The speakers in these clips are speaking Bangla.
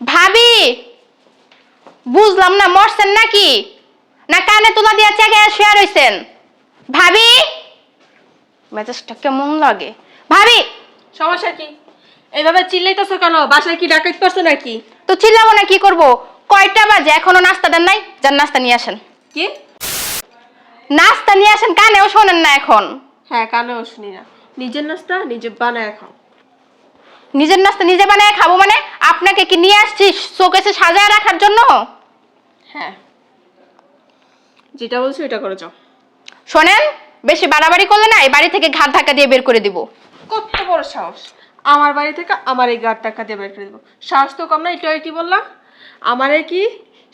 ভাবি! বুঝলাম না মরছেন নাকি? না কানে তুলা দিয়া চেগে শুয়ে রইছেন? ভাবি! মেজাজটা কেমন লাগে? ভাবি! সমস্যা কি? এইভাবে চিল্লাইতেছো কেন? বাসায় কি ডাকাত করছ নাকি? তো চিল্লাবো না কি করব? কয়টা বাজে? এখনও নাস্তা দেন নাই? যান নাস্তা নিয়ে আসেন। কি? নাস্তা নিয়ে আসেন কানেও শোনেন না এখন। হ্যাঁ কানেও শুনি না। নিজের নাস্তা নিজে বানায় খাও। নিজের নাস্তা নিজে বানায় খাব মানে আপনাকে কি নিয়ে আসছি শোকেসে সাজায় রাখার জন্য? হ্যাঁ। যেটা বলছো এটা করে যাও। শোনেন বেশি বাড়াবাড়ি করলে না এই বাড়ি থেকে ঘাট ধাক্কা দিয়ে বের করে দিব। কত বড় সাহস। আমার বাড়ি থেকে আমার এই গাড় টাকা দিয়ে বের করে দেবো। সাহস তো কম না এটা কি বললাম? আমারে কি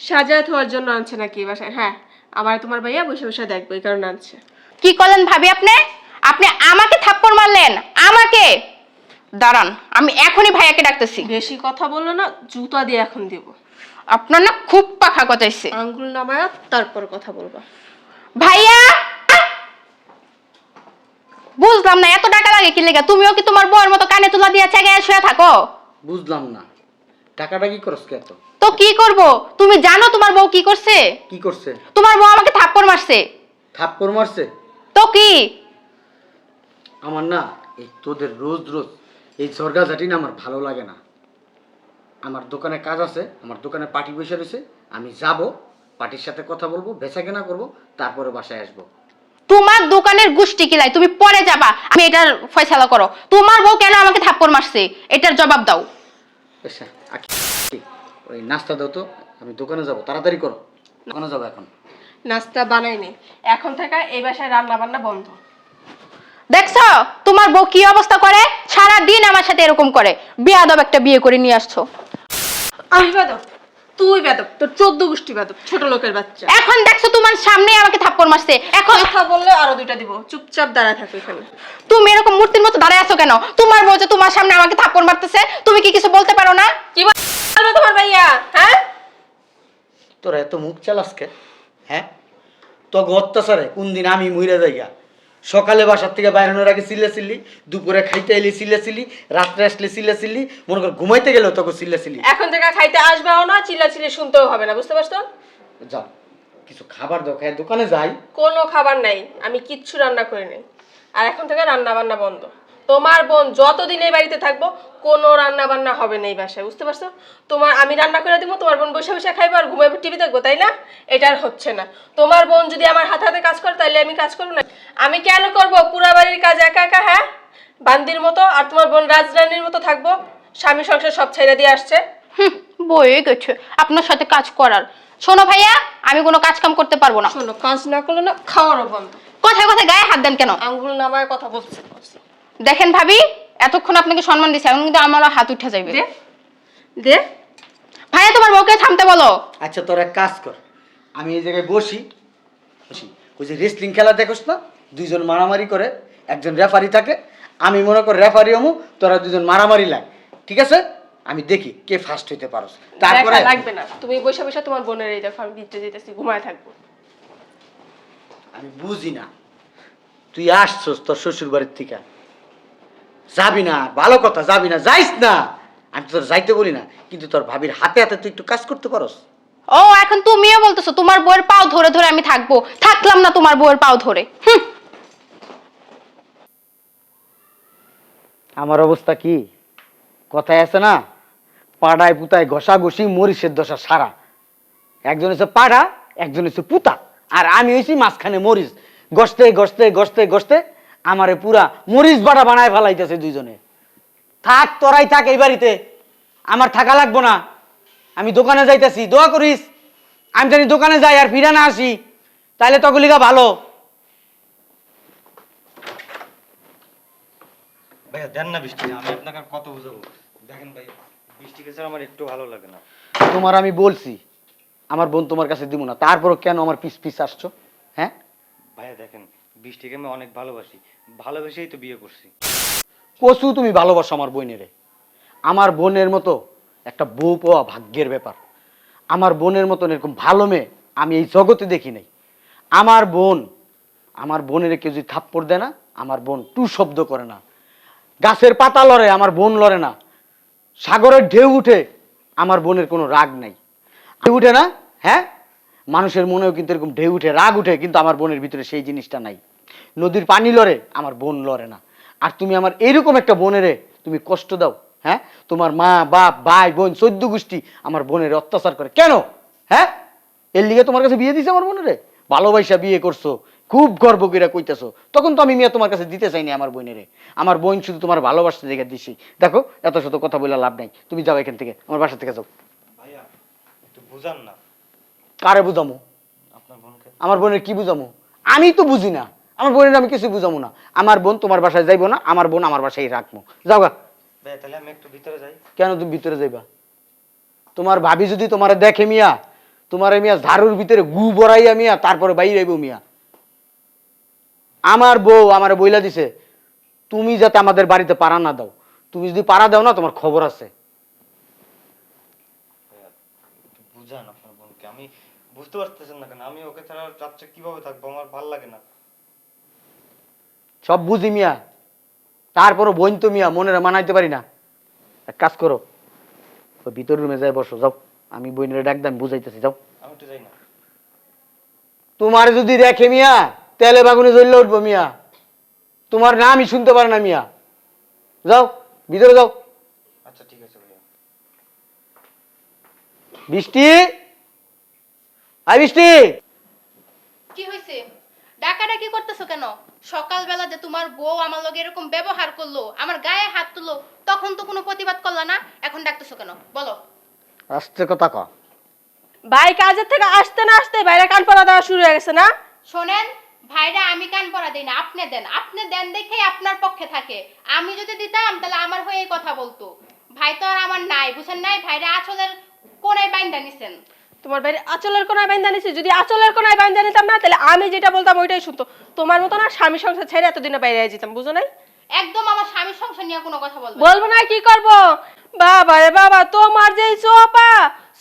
সাজায় থাকার জন্য আনছে নাকি বাসায়? হ্যাঁ আমার তোমার ভাইয়া বসে বসে দেখব এই কারণে আনছে। কি করলেন ভাবি আপনি? আপনি আমাকে থাপ্পড় মারলেন আমাকে! দাঁড়ান আমি এখনই ভাইয়াকে ডাকতেছি। বেশি কথা বলল না জুতা দিয়ে এখন দিব। আপনার না খুব পাখা কথাইছে আঙ্গুল নামায়া তারপর কথা বলবা। ভাইয়া! বুঝলাম না এত টাকা লাগে কি লেগে? তুমিও কি তোমার বউয়ের মতো কানে তুলা দিয়ে চেগে শুয়ে থাকো? বুঝলাম না। টাকাটা কি করস কে তো তো কি করব? তুমি জানো তোমার বউ কি করছে? কি করছে? তোমার বউ আমাকে থাপ্পড় মারছে। থাপ্পড় মারছে? তো কি? আমার না এই তোদের রোজ রোজ এই ঝরগাঝাটি না আমার ভালো লাগে না। আমার দোকানে কাজ আছে আমার দোকানে পার্টি বসে রয়েছে আমি যাব পার্টির সাথে কথা বলব বেচা কেনা করব তারপরে বাসায় আসব। তোমার দোকানের গুষ্টি কিলাই তুমি পরে যাবা আমি এটার ফয়সালা করো। তোমার বউ কেন আমাকে থাপ্পড় মারছে? এটার জবাব দাও। আচ্ছা আকি, ওই নাস্তা দাও তো আমি দোকানে যাব তাড়াতাড়ি করো। দোকানে যাব এখন। নাস্তা বানাইনি এখন থেকে এই বাসায় রান্না বান্না বন্ধ। দেখছ? তোমার বউ কি অবস্থা করে? সারা দিন আমার সাথে এরকম করে। বিয়াদব একটা বিয়ে করে নিয়ে আসছো। আমি বেদব তুই বেদব তোর চোদ্দ গোষ্ঠী বেদব ছোট লোকের বাচ্চা। এখন দেখছ তোমার সামনে আমাকে থাপ্পড় মারছে। এখন কথা বললে আরও দুইটা দিব। চুপচাপ দাঁড়ায় থাকো এখানে। তুমি এরকম মূর্তির মতো দাঁড়ায় আছো কেন? তোমার বউ যে তোমার সামনে আমাকে থাপ্পড় মারতেছে তুমি কি কিছু বলতে পারো না? কি বলবে তোমার ভাইয়া? হ্যাঁ? তোরা এত মুখ চালাস কে? হ্যাঁ? তো অত্যাচারে কোন দিন আমি মইরা যাইগা। সকালে বাসার থেকে বাইরানোর আগে চিল্লা চিল্লি দুপুরে খাইতে এলি চিল্লা চিল্লি রাত্রে আসলে চিল্লা চিল্লি মনে কর ঘুমাইতে গেলেও তখন চিল্লা চিল্লি এখন থেকে খাইতে আসবেও না চিল্লা চিল্লি শুনতেও হবে না বুঝতে পারছ? যাও কিছু খাবার দাও খাই দোকানে যাই। কোনো খাবার নাই আমি কিচ্ছু রান্না করি নাই। আর এখন থেকে রান্না বান্না বন্ধ। তোমার বোন যতদিন এই বাড়িতে থাকব কোনো রান্না বান্না হবে না এই বাসায় বুঝতে পারছ? তোমার আমি রান্না করে দিব তোমার বোন বসে বসে খাইবো আর ঘুমাইবো টিভি দেখব তাই না? এটা আর হচ্ছে না। তোমার বোন যদি আমার হাতে হাতে কাজ করে তাহলে আমি কাজ করব না। আমি কেন করব? পুরা বাড়ির কাজ একা একা হ্যাঁ? বান্দির মতো আর তোমার বোন রাজরানীর মতো থাকব। স্বামী সংসার সব ছেড়ে দিয়ে আসছে। বয়ে গেছে। আপনার সাথে কাজ করার। শোনো ভাইয়া আমি কোনো কাজ কাম করতে পারব না। শোনো কাজ না করলে না খাওয়ারও বন্ধ। কথায় কথায় গায়ে হাত দেন কেন? আঙ্গুল নামায় কথা বলছে। দেখেন ভাবি এতক্ষণ আপনাকে সম্মান দিছে এখন কিন্তু আমারও হাত উঠে যাইবে। দে দে। ভাইয়া তোমার বউকে থামতে বলো। আচ্ছা তোর এক কাজ কর। আমি এই জায়গায় বসি বসি। ওই যে রেসলিং খেলা দেখোস না? দুইজন মারামারি করে একজন রেফারি থাকে। আমি মনে করি রেফারি হমু তোরা দুজন মারামারি লাগ। ঠিক আছে? আমি দেখি কে ফার্স্ট হইতে পারো তারপরে লাগবে না। তুমি বসে বসে তোমার বোনের এই দেখো আমি দিতে দিতেছি ঘুমায় থাকব। আমি বুঝি না। তুই আসছস তোর শ্বশুর বাড়ির থেকে। যাবি না ভালো কথা যাবি না যাইস না। আমি তো তোর যাইতে বলি না কিন্তু তোর ভাবির হাতে হাতে তুই একটু কাজ করতে পারস। ও এখন তুমিও বলতেছো তোমার বউয়ের পাও ধরে ধরে আমি থাকব। থাকলাম না তোমার বউয়ের পাও ধরে। হুম। আমার অবস্থা কি? কথায় আছে না পাড়ায় পুতায় ঘষা ঘষি মরিচের দশা সারা। একজন হচ্ছে পাড়া একজন হচ্ছে পুতা। আর আমি হয়েছি মাঝখানে মরিচ। গসতে গসতে গসতে গসতে আমারে পুরা মরিচ বাটা বানায় ফেলাইতেছে দুইজনে। থাক তোরাই থাক এই বাড়িতে। আমার থাকা লাগবো না। আমি দোকানে যাইতেছি দোয়া করিস। আমি জানি দোকানে যাই আর ফিরা না আসি। তাহলে তগুলিকা ভালো। ভাইয়া দেন না বৃষ্টি আমি আপনাকে আর কত বুঝাবো। দেখেন ভাই বৃষ্টিকে ছাড়া আমার একটু ভালো লাগে না। তোমার আমি বলছি আমার বোন তোমার কাছে দিব না। তারপরও কেন আমার পিস পিস আসছো? হ্যাঁ? ভাইয়া দেখেন বৃষ্টিকে আমি অনেক ভালোবাসি। ভালোবেসেই তো বিয়ে করছি। কচু তুমি ভালোবাসো আমার বোনেরে। আমার বোনের মতো একটা বউ পাওয়া ভাগ্যের ব্যাপার। আমার বোনের মতন এরকম ভালো মেয়ে আমি এই জগতে দেখি নাই। আমার বোন, আমার বোনের কেউ যদি থাপ্পড় দেয় না, আমার বোন টু শব্দ করে না। গাছের পাতা লড়ে, আমার বোন লড়ে না। সাগরের ঢেউ উঠে, আমার বোনের কোনো রাগ নাই। উঠে না হ্যাঁ? মানুষের মনেও কিন্তু এরকম ঢেউ উঠে, রাগ উঠে, কিন্তু আমার বোনের ভিতরে সেই জিনিসটা নাই। নদীর পানি লড়ে, আমার বোন লড়ে না। আর তুমি আমার এইরকম একটা বোনেরে, তুমি কষ্ট দাও হ্যাঁ? তোমার মা, বাপ, ভাই, বোন, চোদ্দ গোষ্ঠী আমার বোনের অত্যাচার করে। কেন? হ্যাঁ? এর লিগে তোমার কাছে বিয়ে দিছে আমার বোনেরে? ভালোবাসা বিয়ে করছ, খুব গর্ব করে কইতেছো। তখন তো আমি মিয়া তোমার কাছে দিতে চাইনি আমার বোনেরে। আমার বোন শুধু তোমার ভালোবাসতে দেখে দিছি। দেখো, এত শত কথা বলে লাভ নাই। তুমি যাও এখান থেকে, আমার বাসা থেকে যাও। ভাইয়া বুঝান না। কারে বুঝামো? আমার বোনের কি বুঝামো? আমি তো বুঝি না। আমার বোনের আমি কিছু বুঝামো না। আমার বোন তোমার বাসায় যাইবো না আমার বোন আমার বাসায় রাখব। যাও গা। তাহলে আমি একটু ভিতরে যাই। কেন তুমি ভিতরে যাইবা? তোমার ভাবি যদি তোমার দেখে মিয়া তোমার মিয়া ঝাড়ুর ভিতরে গু বড়াইয়া মিয়া তারপরে বাইরে আইবো মিয়া। আমার বউ আমার বইলা দিছে তুমি যাতে আমাদের বাড়িতে পাড়া না দাও। তুমি যদি পাড়া দাও না তোমার খবর আছে ভাইয়া একটু বুঝান আপনার বোনকে আমি বুঝতে পারতেছেন না কেন? আমি ওকে ছাড়া রাত্রে কীভাবে থাকব? আমার ভালো লাগে না। সব বুঝি মিয়া। তারপরও বোন তো মিয়া মনের মানাইতে পারি না। এক কাজ করো ওই ভিতর রুমে যাই বসো যাও। আমি বইনের ডাক দাম বুঝাইতেছি যাও। আমি একটু যাই না। তোমার যদি দেখে মিয়া তেলে বাগুনে জ্বললে উঠবো মিয়া। তোমার নামই শুনতে পারে না মিয়া। যাও ভিতরে যাও। আচ্ছা ঠিক আছে ভাইয়া। বৃষ্টি! আই বৃষ্টি। কি হয়েছে ডাকাটা কি করতেছো কেন? সকালবেলা যে তোমার বউ আমার লগে এরকম ব্যবহার করল আমার গায়ে হাত তুললো তখন তো কোনো প্রতিবাদ করলা না? এখন ডাকতেছো কেন? বলো। আস্তে কথা ক। ভাই কাজের থেকে আসতে না আসতে বাইরে কান পড়া দেওয়া শুরু হয়ে গেছে না? শোনেন ভাইরা আমি কান পড়া দিই না আপনি দেন। আপনি দেন দেখেই আপনার পক্ষে থাকে। আমি যদি দিতাম তাহলে আমার হয়ে কথা বলতো। ভাই তো আর আমার নাই বুঝেন নাই? ভাইরা আচলের কোনায় বাইন্দা নিছেন। তোমার বাইরে আচলের কোনায় বাইন্দা নিছি? যদি আচলের কোনায় বাইন্দা নিতাম না তাহলে আমি যেটা বলতাম ওইটাই শুনতো। তোমার মতো না স্বামী সংসার ছেড়ে এতদিনে বাইরে যেতাম বুঝো নাই? একদম আমার স্বামীর সংসার নিয়ে কোনো কথা বলব বলব না কি করব? বাবা রে বাবা তোমার যেই সোপা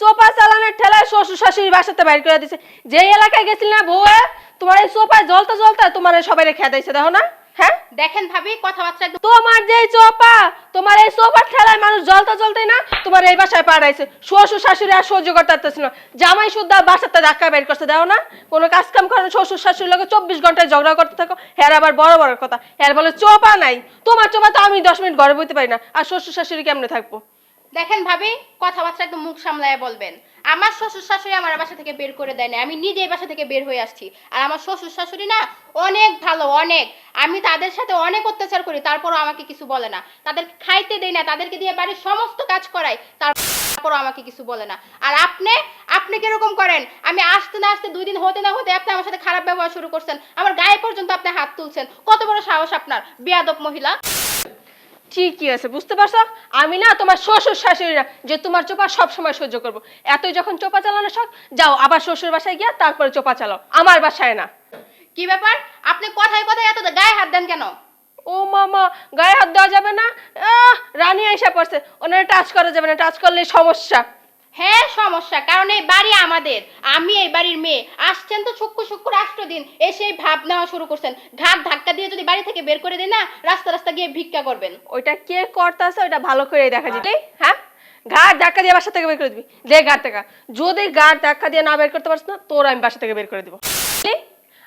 সোপা চালানোর ঠেলায় শ্বশুর শাশুড়ি বাসাতে বাইর করে দিছে। যেই এলাকায় গেছিল না বউয়ে তোমার এই সোপায় জ্বলতে জ্বলতে তোমার সবাই খেয়ে দিয়েছে দেখো না? হ্যাঁ? দেখেন ভাবি কথাবার্তা একদম তোমার যেই সোপা তোমার এই ঠেলায় মানুষ জ্বলতে জ্বলতে না তোমার এই বাসায় পাড়াইছে শ্বশুর শাশুড়ি আর সহ্য করতে পারতেছিল না। জামাই শুদ্ধ বাসাতে ধাক্কা বের করছে দাও না। কোনো কাজ কাম করেন শ্বশুর শাশুড়ির লোকে চব্বিশ ঘন্টায় ঝগড়া করতে থাকো। হ্যাঁ আবার বড় বড় কথা। হ্যাঁ বলে চোপা নাই। তোমার চোপা তো আমি দশ মিনিট ঘরে বইতে পারি না। আর শ্বশুর শাশুড়ি কেমনে থাকব? দেখেন ভাবি কথাবার্তা একদম মুখ সামলায় বলবেন। আমার শ্বশুর শাশুড়ি আমার বাসা থেকে বের করে দেয় না আমি নিজে বাসা থেকে বের হয়ে আসছি। আর আমার শ্বশুর শাশুড়ি না অনেক ভালো, অনেক। আমি তাদের সাথে অনেক অত্যাচার করি, তারপরও আমাকে কিছু বলে না। তাদের খাইতে দেয় না, তাদেরকে দিয়ে বাড়ির সমস্ত কাজ করাই তারপরও আমাকে কিছু বলে না। আর আপনি আপনি কীরকম করেন? আমি আসতে না আসতে দুই দিন হতে না হতে আপনি আমার সাথে খারাপ ব্যবহার শুরু করছেন। আমার গায়ে পর্যন্ত আপনি হাত তুলছেন। কত বড় সাহস আপনার, বিয়াদব মহিলা। ঠিকই আছে বুঝতে পারছ? আমি না তোমার শ্বশুর শাশুড়ি না যে তোমার চোপা সব সময় সহ্য করব। এতই যখন চোপা চালানো শখ যাও আবার শ্বশুর বাসায় গিয়া তারপরে চোপা চালাও আমার বাসায় না। কি ব্যাপার? আপনি কথায় কথায় এত গায়ে হাত দেন কেন? ও মামা গায়ে হাত দেওয়া যাবে না? আহ, রানী আইসা পড়ছে ওনারা টাচ করা যাবে না টাচ করলে সমস্যা। হ্যাঁ সমস্যা। কারণ এই বাড়ি আমাদের। আমি এই বাড়ির মেয়ে। আসছেন তো শুক্র শুক্র রাষ্ট্র দিন এসে ভাব নেওয়া শুরু করছেন। ঘাট ধাক্কা দিয়ে যদি বাড়ি থেকে বের করে দেয় না রাস্তা রাস্তা গিয়ে ভিক্ষা করবেন। ওইটা কে করতেছে ওইটা ভালো করে দেখা যেতে হ্যাঁ? ঘাট ধাক্কা দিয়ে বাসা থেকে বের করে দিবি। দে ঘাট টাকা যদি ঘাট ধাক্কা দিয়ে না বের করতে পারছ না তোর আমি বাসা থেকে বের করে দিব?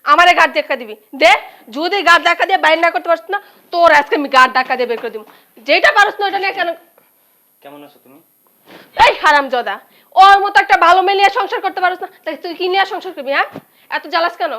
আমারে ঘাট ধাক্কা দিবি। দে যদি ঘাট ধাক্কা দিয়ে বাইর না করতে পারছ না তোর আজকে আমি ঘাট ধাক্কা দিয়ে বের করে দিব। যেটা পারছ না ওইটা নিয়ে কেন কেমন আছো তুমি? এই হারাম জদা। ওর মতো একটা ভালো মেয়ে সংসার করতে পারছ না। তাই তুই কি নিয়ে সংসার করবি হ্যাঁ? এত জ্বালাস কেন?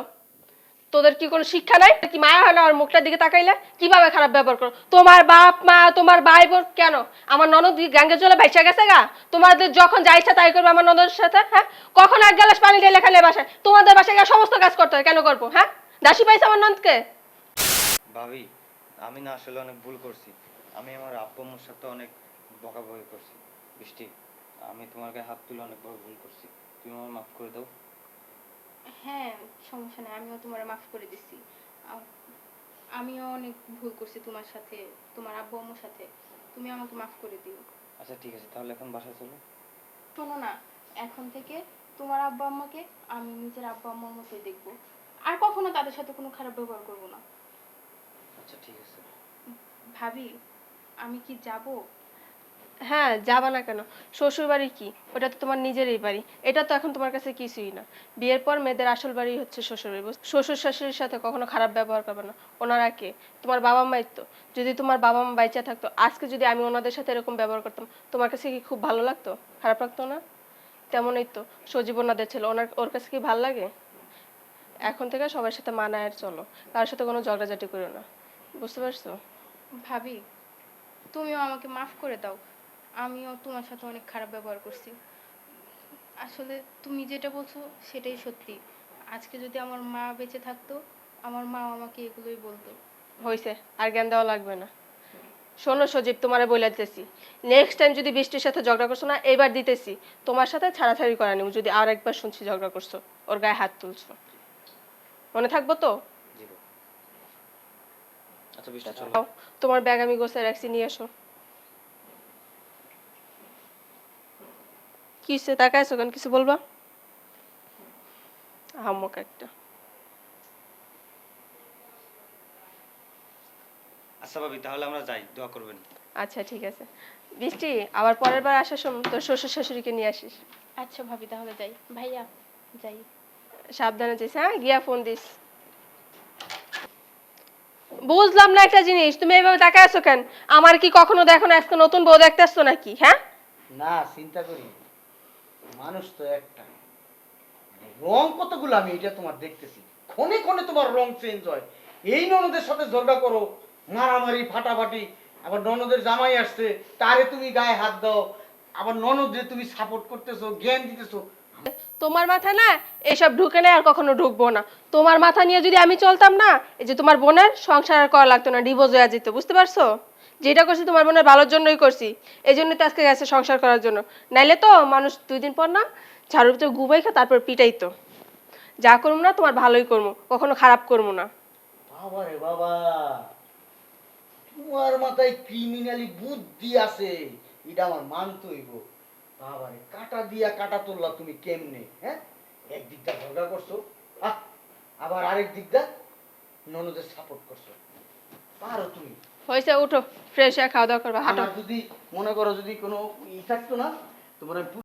তোদের কি কোনো শিক্ষা নাই? কি মায়া হয় না ওর মুখটার দিকে তাকাইলে? কীভাবে খারাপ ব্যবহার করো? তোমার বাপ, মা, তোমার ভাই বোন কেন? আমার ননদ গাঙ্গে জলে ভাইসা গেছে গা? তোমাদের যখন যা ইচ্ছা তাই করবে আমার ননদের সাথে হ্যাঁ? কখন এক গ্লাস পানি ঢেলে খালে বাসায়? তোমাদের বাসায় গিয়ে সমস্ত কাজ করতে হয়, কেন করব হ্যাঁ? দাসী পাইছে আমার নন্দকে? ভাবি, আমি না আসলে অনেক ভুল করছি। আমি আমার আব্বু সাথে অনেক বকাবকি করছি, বৃষ্টি। আমি তোমার গায়ে হাত তুলে অনেক বড় ভুল করছি। তুমি আমার মাফ করে দাও। হ্যাঁ সমস্যা নেই আমিও তোমার মাফ করে দিছি। আমিও অনেক ভুল করছি তোমার সাথে তোমার আব্বু আম্মুর সাথে। তুমি আমাকে মাফ করে দিও। আচ্ছা ঠিক আছে তাহলে এখন বাসায় চলো। শোনো না এখন থেকে তোমার আব্বা আম্মাকে আমি নিজের আব্বা আম্মার মতোই দেখব। আর কখনো তাদের সাথে কোনো খারাপ ব্যবহার করব না। আচ্ছা ঠিক আছে। ভাবি আমি কি যাব? হ্যাঁ যাবা না কেন? শ্বশুর বাড়ি কি? ওটা তো তোমার নিজেরই বাড়ি। এটা তো এখন তোমার কাছে কিছুই না। বিয়ের পর মেয়েদের আসল বাড়ি হচ্ছে শ্বশুর বাড়ি শ্বশুর শাশুড়ির সাথে কখনো খারাপ ব্যবহার করবে না। ওনারা কে? তোমার বাবা মাই তো। যদি তোমার বাবা মা বাইচা থাকতো, আজকে যদি আমি ওনাদের সাথে এরকম ব্যবহার করতাম, তোমার কাছে কি খুব ভালো লাগতো? খারাপ লাগতো না? তেমনই তো। সজীব ওনাদের ছেলে, ওনার, ওর কাছে কি ভালো লাগে? এখন থেকে সবার সাথে মানায় চলো। কারোর সাথে কোনো ঝগড়াঝাটি করো না। বুঝতে পারছ? ভাবি, তুমিও আমাকে মাফ করে দাও। আমিও তোমার সাথে অনেক খারাপ ব্যবহার করছি। আসলে তুমি যেটা বলছো সেটাই সত্যি। আজকে যদি আমার মা বেঁচে থাকতো আমার মা আমাকে এগুলোই বলতো। হয়েছে আর জ্ঞান দেওয়া লাগবে না। শোনো সজীব তোমারে বলে দিতেছি। নেক্সট টাইম যদি বৃষ্টির সাথে ঝগড়া করছ না এবার দিতেছি। তোমার সাথে ছাড়াছাড়ি করা নিব যদি আর একবার শুনছি ঝগড়া করছ ওর গায়ে হাত তুলছো। মনে থাকব তো? আচ্ছা বৃষ্টি চলো। তোমার ব্যাগ আমি গোছায় রাখছি নিয়ে এসো। কি হচ্ছে তাকাইছো কেন কিছু বলবা? আহম্মক একটা। আচ্ছা ভাবি তাহলে আমরা যাই দোয়া করবেন। আচ্ছা ঠিক আছে। বৃষ্টি আবার পরের বার আসার সময় তোর শ্বশুর শাশুড়িকে নিয়ে আসিস। আচ্ছা ভাবি তাহলে যাই। ভাইয়া যাই। সাবধানে যাইস হ্যাঁ? গিয়া ফোন দিস। বুঝলাম না একটা জিনিস তুমি এইভাবে তাকায় আছো কেন? আমার কি কখনো দেখো না আজকে নতুন বউ দেখতে আসছো নাকি হ্যাঁ? না চিন্তা করি। মানুষ তো একটা। রং কতগুলো আমি এটা তোমার দেখতেছি। ক্ষণে ক্ষণে তোমার রং চেঞ্জ হয়। এই ননদের সাথে ঝগড়া করো, মারামারি, ফাটাফাটি, আবার ননদের জামাই আসছে, তারে তুমি গায়ে হাত দাও, আবার ননদে তুমি সাপোর্ট করতেছো, জ্ঞান দিতেছো। তোমার মাথা না, এসব ঢুকে নেই আর কখনো ঢুকবো না। তোমার মাথা নিয়ে যদি আমি চলতাম না, এই যে তোমার বোনের সংসার আর করা লাগতো না ডিভোর্স হয়ে যেত, বুঝতে পারছ? যেটা করছি তোমার বোনের ভালোর জন্যই করছি এই জন্যই তো আজকে গেছে সংসার করার জন্য। নাইলে তো মানুষ দুই দিন পর না ঝাড়ুর ভিতরে গুবাই খা তারপর পিটাই তো যা করব না তোমার ভালোই করব কখনো খারাপ করব না। বাবা রে বাবা তোমার মাথায় ক্রিমিনালি বুদ্ধি আছে এটা আমার মানতে হইব বাবা রে কাটা দিয়া কাটা তুললা তুমি কেমনে হ্যাঁ? একদিক দা ঝগড়া করছ আহ, আবার আরেক দিক দা ননদের সাপোর্ট করছ। পারো তুমি। হয়েছে, উঠো ফ্রেশ খাওয়া দাওয়া করব, হাঁটো। যদি মনে করো যদি কোনো ই থাকতো না তোমার আমি